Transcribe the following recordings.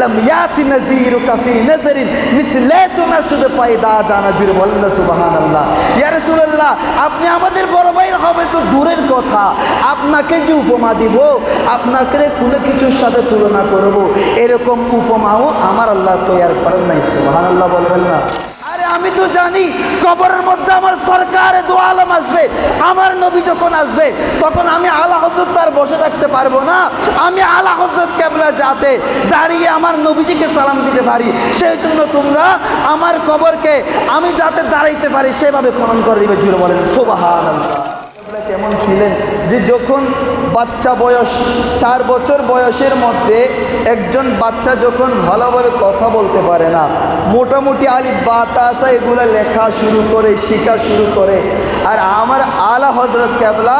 লাম ইয়াতি নাযীরু কাফি নাযরিন শুধু জানা বলেন না সুবহানাল্লাহ ইয়া রাসূলুল্লাহ আপনি আমাদের বড় ভাই হবে তো দূরের কথা। আপনাকে যে উপমা দিব, আপনাকে কোনো কিছুর সাথে তুলনা করব। এরকম উপমাও আমার আল্লাহ তৈয়ার করেন নাই, সুবহানাল্লাহ বলবেন না। আমি তো জানি কবরের মধ্যে আমার সরকার দু আলম আসবে, আমার নবী যখন আসবে, তখন আমি আলা হজরত তার বসে থাকতে পারব না। আমি আলা হজরত কেবলা যাতে দাঁড়িয়ে আমার নবীজিকে সালাম দিতে পারি। সেই জন্য তোমরা আমার কবরকে আমি যাতে দাঁড়াইতে পারি, সেভাবে খনন করে দিবে, জুড়ে বলেন সোবাহান কেমন ছিলেন? যে যখন বাচ্চা বয়স, চার বছর বয়সের মধ্যে একজন বাচ্চা যখন ভালোভাবে কথা বলতে পারে না, মোটামুটি আলি বাতাসা এগুলো লেখা শুরু করে, শেখা শুরু করে। আর আমার আলা হজরত ক্যাবলা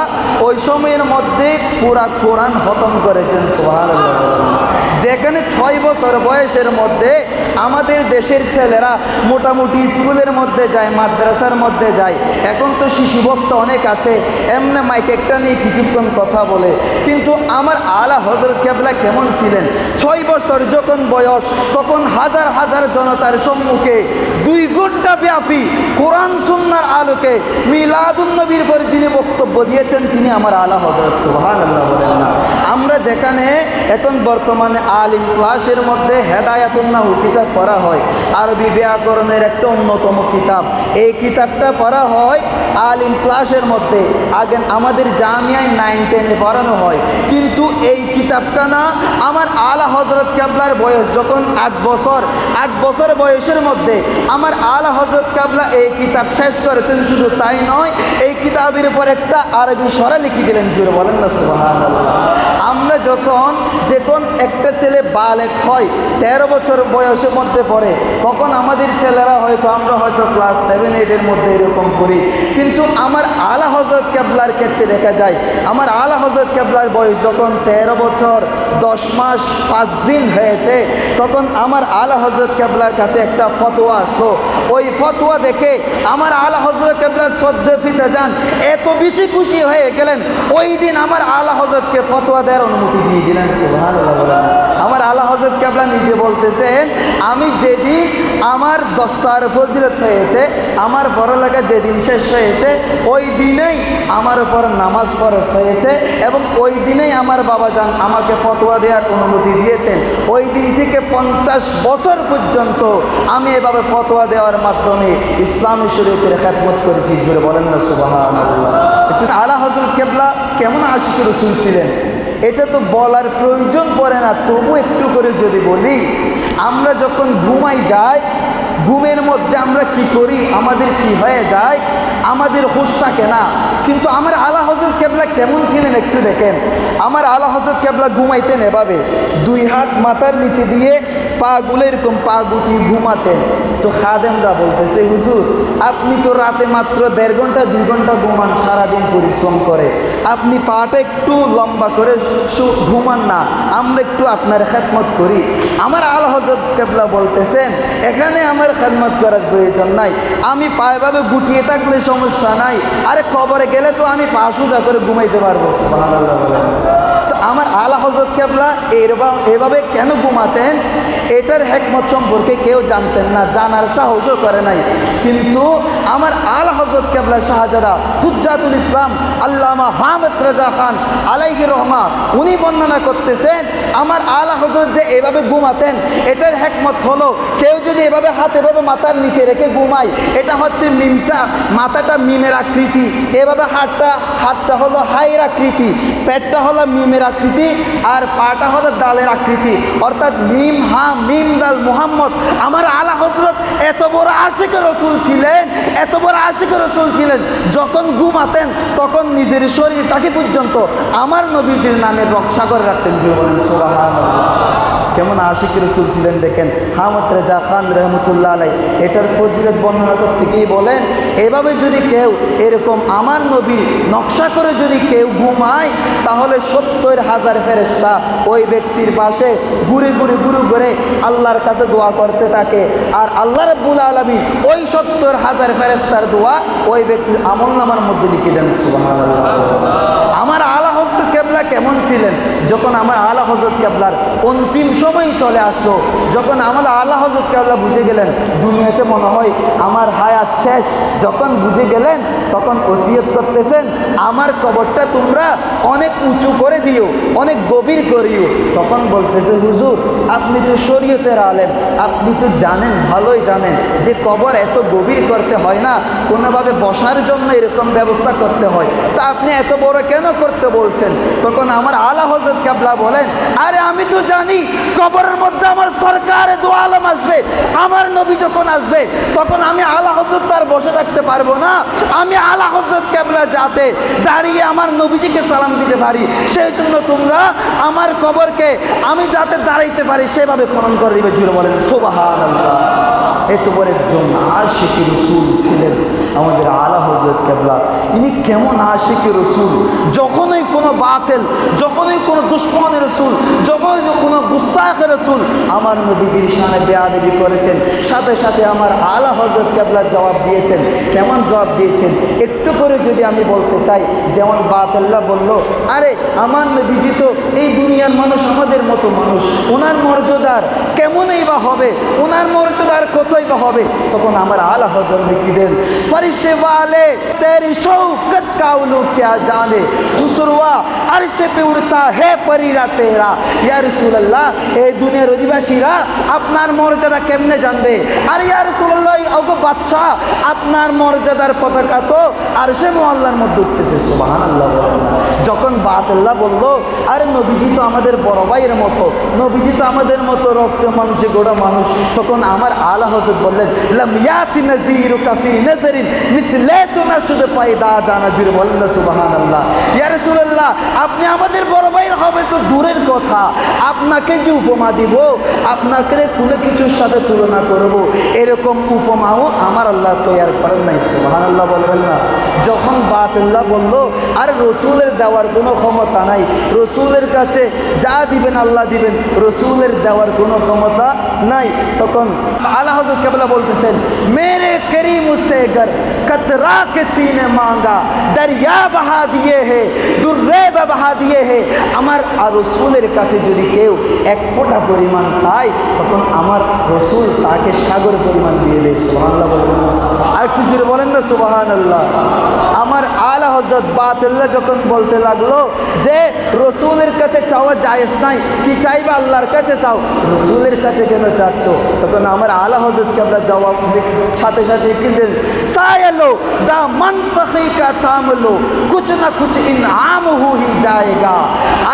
ওই সময়ের মধ্যে পুরা কোরআন খতম করেছেন সোহান যেখানে ছয় বছর বয়সের মধ্যে আমাদের দেশের ছেলেরা মোটামুটি স্কুলের মধ্যে যায়, মাদ্রাসার মধ্যে যায়। এখন তো শিশু ভক্ত অনেক আছে। এমনি মাইক একটা নিয়ে কিছুক্ষণ কথা বলে। কিন্তু আমার আলা হজরত কেবলা কেমন ছিলেন? ছয় বছর যখন বয়স, তখন হাজার হাজার জনতার সম্মুখে দুই ঘণ্টা ব্যাপী কোরআন সুন্নার আলোকে মিলাদুন নবীর পর যিনি বক্তব্য দিয়েছেন, তিনি আমার আলা হজরত সুহান আল্লাহ বলেন না। আমরা যেখানে এখন বর্তমানে আলিম ক্লাসের মধ্যে হেদায়াতুন্নাহু কিতাব পড়া হয়, আরবি ব্যাকরণের একটা অন্যতম কিতাব। এই কিতাবটা পড়া হয় আলিম ক্লাসের মধ্যে। আগে আমাদের জামিয়ায় নাইন টেনে পড়ানো হয়। কিন্তু এই কিতাবখানা আমার আলা হজরত কাবলার বয়স, যখন আট বছর আট বছর বয়সের মধ্যে আমার আলা হজরত কাবলা এই কিতাব শেষ করেছেন, শুধু তাই নয়, এই কিতাবের উপর একটা আরবি সরা লিখে দিলেন জুড়ে বলেন না সুবাহান আমরা যখন যে যখন একটা ছেলে বালেক হয়, তেরো বছর বয়সের মধ্যে পড়ে, তখন আমাদের ছেলেরা হয়তো, আমরা হয়তো ক্লাস সেভেন এইটের মধ্যে এরকম করি কিন্তু আমার আলা হজরত কেবলার ক্ষেত্রে দেখা যায়, আমার আলা হজরত কেবলার বয়স যখন তেরো বছর, দশ মাস, পাঁচ দিন হয়েছে, তখন আমার আলা হজরত কেবলার কাছে একটা ফতোয়া আসলো। ওই ফতোয়া দেখে আমার আলা হজরত কেবলার সদ্য ফিতে যান, এত বেশি খুশি হয়ে গেলেন, ওই দিন আমার আলা হজরতকে ফতোয়া দেওয়ার অনুমতি দিয়ে দিলেন আমার আলা হজরত কেবলা নিজে বলতেছেন, আমি যেদিন আমার দস্তার ফজিলত হয়েছে, আমার পড়ালেখা যেদিন শেষ হয়েছে, ওই দিনেই আমার উপর নামাজ ফরজ হয়েছে এবং ওই দিনেই আমার বাবা যান আমাকে ফতোয়া দেওয়ার অনুমতি দিয়েছেন। ওই দিন থেকে পঞ্চাশ বছর পর্যন্ত আমি এভাবে ফতোয়া দেওয়ার মাধ্যমে ইসলামী শরীয়তের খেদমত করেছি। জুড়ে বলেন না সুবাহ আলা হজরত কেবলা কেমন আশিক রসুল ছিলেন? এটা তো বলার প্রয়োজন পড়ে না, তবু একটু করে যদি বলি, আমরা যখন ঘুমাই যাই, ঘুমের মধ্যে আমরা কি করি? আমাদের কি হয়ে যায়? আমাদের হুশ থাকে না কিন্তু আমার আলা হজরত কেবলা কেমন ছিলেন একটু দেখেন। আমার আলা হজরত কেবলা ঘুমাইতেন এভাবে দুই হাত মাথার নিচে দিয়ে পা গুলো এরকম পা গুটি ঘুমাতেন। তো খাদেমরা বলতেছে, হুজুর, আপনি তো রাতে মাত্র দেড় ঘণ্টা, দুই ঘণ্টা ঘুমান, সারাদিন পরিশ্রম করে। আপনি পাটা একটু লম্বা করে ঘুমান না। আমরা একটু আপনার খেদমত করি। আমার আল হজরত কেবলা বলতেছেন, এখানে আমার খেদমত করার প্রয়োজন নাই। আমি পায়ভাবে গুটিয়ে থাকলে সমস্যা নাই। আরে কবরে গেলে তো আমি পা সোজা করে ঘুমাইতে পারব সুবাহ আমার আলা হজরত কেবলা এরবা, এভাবে কেন ঘুমাতেন? এটার হেকমত সম্পর্কে কেউ জানতেন না, জানার সাহসও করে নাই। কিন্তু আমার আল হজরত কেবলা শাহজাদা হুজ্জাতুল ইসলাম আল্লামা হামদ রাজা খান আলাইহি রহমা, উনি বর্ণনা করতেছেন, আমার আলা হজরত যে এভাবে ঘুমাতেন, এটার হেকমত হলো কেউ যদি এভাবে হাত এভাবে মাথার নিচে রেখে ঘুমায়, এটা হচ্ছে মিমটা, মাথাটা মিমের আকৃতি। এভাবে হাতটা হাতটা হলো হাইয়ের আকৃতি, পেটটা হলো মিমের আকৃতি, আর পাটা হলো ডালের আকৃতি। অর্থাৎ মিম হা মিম দাল মুহাম্মদ। আমার আলা হজরত এত বড় আশিক রসুল ছিলেন, এত বড় আশিক রসুল ছিলেন, যখন ঘুমাতেন, তখন নিজের শরীরটাকে পর্যন্ত আমার নবীজির নামের রক্ষা করে রাখতেন জুড়ে বলেন সুবহানাল্লাহ। কেমন আশিক রসুল ছিলেন দেখেন? হামদ রেজা খান রহমতুল্লাহ আলাই এটার ফজিলত বর্ণনা করতে গিয়ে বলেন, এভাবে যদি কেউ এরকম আমার নবীর নকশা করে যদি কেউ ঘুমায়, তাহলে সত্তর হাজার ফেরেস্তা ওই ব্যক্তির পাশে ঘুরে ঘুরে ঘুরে ঘুরে আল্লাহর কাছে দোয়া করতে থাকে। আর আল্লাহ রব্বুল আলমী ওই সত্তর হাজার ফেরেস্তার দোয়া ওই ব্যক্তির আমল নামার মধ্যে লিখে দেন সুবাহ আমার আলা কেবলা কেমন ছিলেন? যখন আমার আলা হজরত কেবলার অন্তিম সময় চলে আসলো, যখন আমার আলা হজরত কেবলা বুঝে গেলেন, দুনিয়াতে মনে হয় আমার হায়াত শেষ। যখন বুঝে গেলেন তখন ওসিয়ত করতেছেন, আমার কবরটা তোমরা অনেক উঁচু করে দিও, অনেক গভীর করিও। তখন বলতেছে, হুজুর, আপনি তো শরীয়তের আলেম, আপনি তো জানেন, ভালোই জানেন যে কবর এত গভীর করতে হয় না, কোনোভাবে বসার জন্য এরকম ব্যবস্থা করতে হয়। তা আপনি এত বড় কেন করতে বলছেন? তখন আমার আলা হজরত কাবলা বলেন, আরে আমি তো জানি, কবরের মধ্যে আমার সরকারে দু আলম আসবে, আমার নবী যখন আসবে, তখন আমি আলা হজরত তার বসে থাকতে পারব না, আমি আলা হজরত কেবলা যাতে দাঁড়িয়ে আমার নবীজিকে সালাম দিতে পারি, সেই জন্য তোমরা আমার কবরকে আমি যাতে দাঁড়াইতে পারি, সেভাবে খনন করে দিবে, জুড়ে বলেন সোবাহান এত বড় একজন আশিকি রসুল ছিলেন আমাদের আলা হজরত কেবলা। ইনি কেমন আশিকি রসুল? যখনই কোনো বাতেল, যখনই কোনো দুশ্মনের রসুল, যখনই কোনো গুস্তাখ রসুল আমার নবীজির সামনে বেয়াদবি করেছেন, সাথে সাথে আমার আলা হজরত কেবলা জবাব দিয়েছেন। কেমন জবাব দিয়েছেন? একটু করে যদি আমি বলতে চাই, যেমন বাতেল্লা বলল, আরে, আমার নবীজি তো এই দুনিয়ার মানুষ, আমাদের মতো মানুষ। ওনার মর্যাদার কেমনই বা হবে? ওনার মর্যাদার কতই বিজয় হবে, তখন আমার আলা হজর লিখি দেন, ফরিশে বালে তেরি শৌকত কাউলু কিয়া জানে, হুসরুয়া আরশে পে উড়তা হে পরিরা তেরা, ইয়া রাসূলুল্লাহ এই দুনিয়ার অধিবাসীরা আপনার মর্যাদা কেমনে জানবে? আর ইয়া রাসূলুল্লাহ ওগো বাদশা আপনার মর্যাদার পতাকা তো আরশে মোয়াল্লার মধ্যে উঠতেছে, সুবহানাল্লাহ বলেন যখন বাতাল্লাহ বলল, আরে নবীজি তো আমাদের বড় ভাইয়ের মতো, নবীজি তো আমাদের মতো রক্ত মানুষে গোড়া মানুষ, তখন আমার আলা হজর হজরত বললেন, লাম ইয়াতি নাজিরু কাফি শুধু জানা জুড়ে বলেন না সুবহানাল্লাহ। ইয়া রাসূলুল্লাহ, আপনি আমাদের বড় হবে তো দূরের কথা। আপনাকে যে উপমা দিব, আপনাকে কোনো কিছুর সাথে তুলনা করব, এরকম উপমাও আমার আল্লাহ তৈয়ার করেন নাই, সুবহানাল্লাহ বলবেন না। যখন বাতুল্লাহ বলল, আর রসুলের দেওয়ার কোনো ক্ষমতা নাই। রসুলের কাছে যা দিবেন আল্লাহ দিবেন, রসুলের দেওয়ার কোনো ক্ষমতা নাই। তখন আল্লাহ হজরত কেবলা বলতেছেন, মেরে করিম উসে কতরা কে সিনে মাঙ্গা, দরিয়া বাহা দিয়ে হে, দুর্রে বাহা দিয়ে হে। আমার আর রসুলের কাছে যদি কেউ এক ফোঁটা পরিমাণ চায়, তখন আমার রসুল তাকে সাগর পরিমাণ দিয়ে দেয়। সুবাহ আল্লাহ বলবেন আর একটু জুড়ে বলেন না সুবাহ আল্লাহ আমার আলা হজরত বাতুল্লাহ যখন বলতে লাগল যে, রসুলের কাছে চাওয়া জায়েজ নাই, কি চাইবা আল্লাহর কাছে চাও? রসুলের কাছে কেন চাচ্ছ? তখন আমার আলা হজরত আমরা জবাব সাথে সাথে কিনতেন সায়ালো দা মন সখী কা তামলো, কুছ না কুছ ইনআম হু হি জায়েগা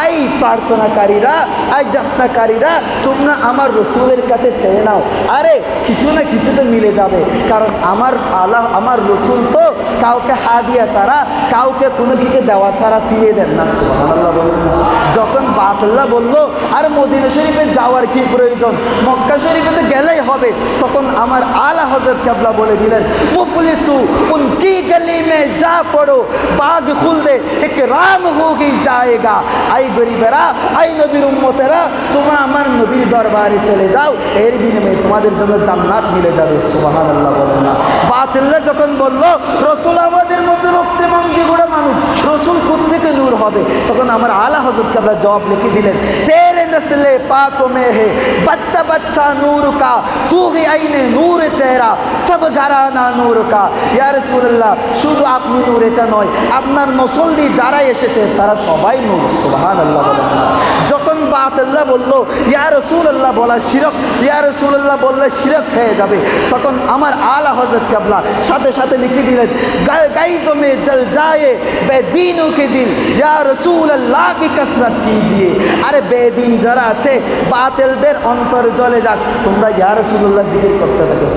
আই প্রার্থনাকারীরা, আই যাচনাকারীরা, তোমরা আমার রসুলের কাছে চেয়ে নাও। আরে, কিছু না কিছু তো মিলে যাবে, কারণ আমার আল্লাহ আমার রসুল তো কাউকে হাদিয়া ছাড়া কাউকে কোনো কিছু দেওয়া ছাড়া ফিরিয়ে দেন না বলুন না। যখন বাতুল্লাহ বলল, আর মদিনা শরীফে যাওয়ার কি প্রয়োজন? মক্কা শরীফে তো গেলেই হবে। তখন আমার আলা হজরত কাবলা বলে দিলেন, মুফলিসু উনকি গলি মে যা পড়ো বাগ খুল দে এক রাম হোগি যায়েগা। আই গরিবেরা আই নবীর উম্মতেরা, তোমরা আমার নবীর দরবারে চলে যাও। এর বিনিময়ে তোমাদের জন্য জান্নাত মিলে যাবে সুবাহান আল্লাহ বলেন না। বাতিল্লা যখন বলল, রসুল আমাদের মধ্যে মাংসে গোড়া মানুষ রসুল থেকে নূর হবে? তখন আমার আলা হজরতকে আমরা জবাব লিখে দিলেন, তেরে নসলে পাকো মে হে बच्चा बच्चा नूर का तू ही आईने नूर तेरा সব ঘরানা নূর কা ইয়া রাসূলুল্লাহ শুধু আপনি নূর এটা নয় আপনার নসল দিয়ে যারা এসেছে তারা সবাই নূর সুবহানাল্লাহ বলেন না যখন বাতুল্লাহ বলল ইয়া রাসূলুল্লাহ বলা শিরক ইয়া রাসূলুল্লাহ বললে শিরক হয়ে যাবে তখন আমার আলা হযরত কাবলা সাথে সাথে লিখে দিলেন গাইজো মে জল যায় বেদিনों के दिल या रसूल अल्लाह की कसरत कीजिए আরে বেদিন যারা আছে, বাতিলদের অন্তর জ্বলে যাক। তোমরা ইয়া রাসূলুল্লাহ জিকির করতে থাকো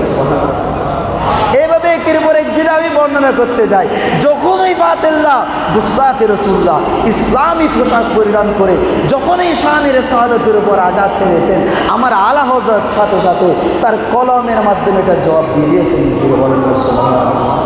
এভাবে একের পর এক যদি আমি বর্ণনা করতে যাই। যখনই বাতিল্লাহ গুস্তাফি রসুল্লাহ ইসলামী পোশাক পরিধান করে যখনই শানের সাহাবেতের উপর আঘাত ফেলেছেন, আমার আলা হজরত সাথে সাথে তার কলমের মাধ্যমে এটা জবাব দিয়ে দিয়েছেন। বলেন না, সুবহানাল্লাহ।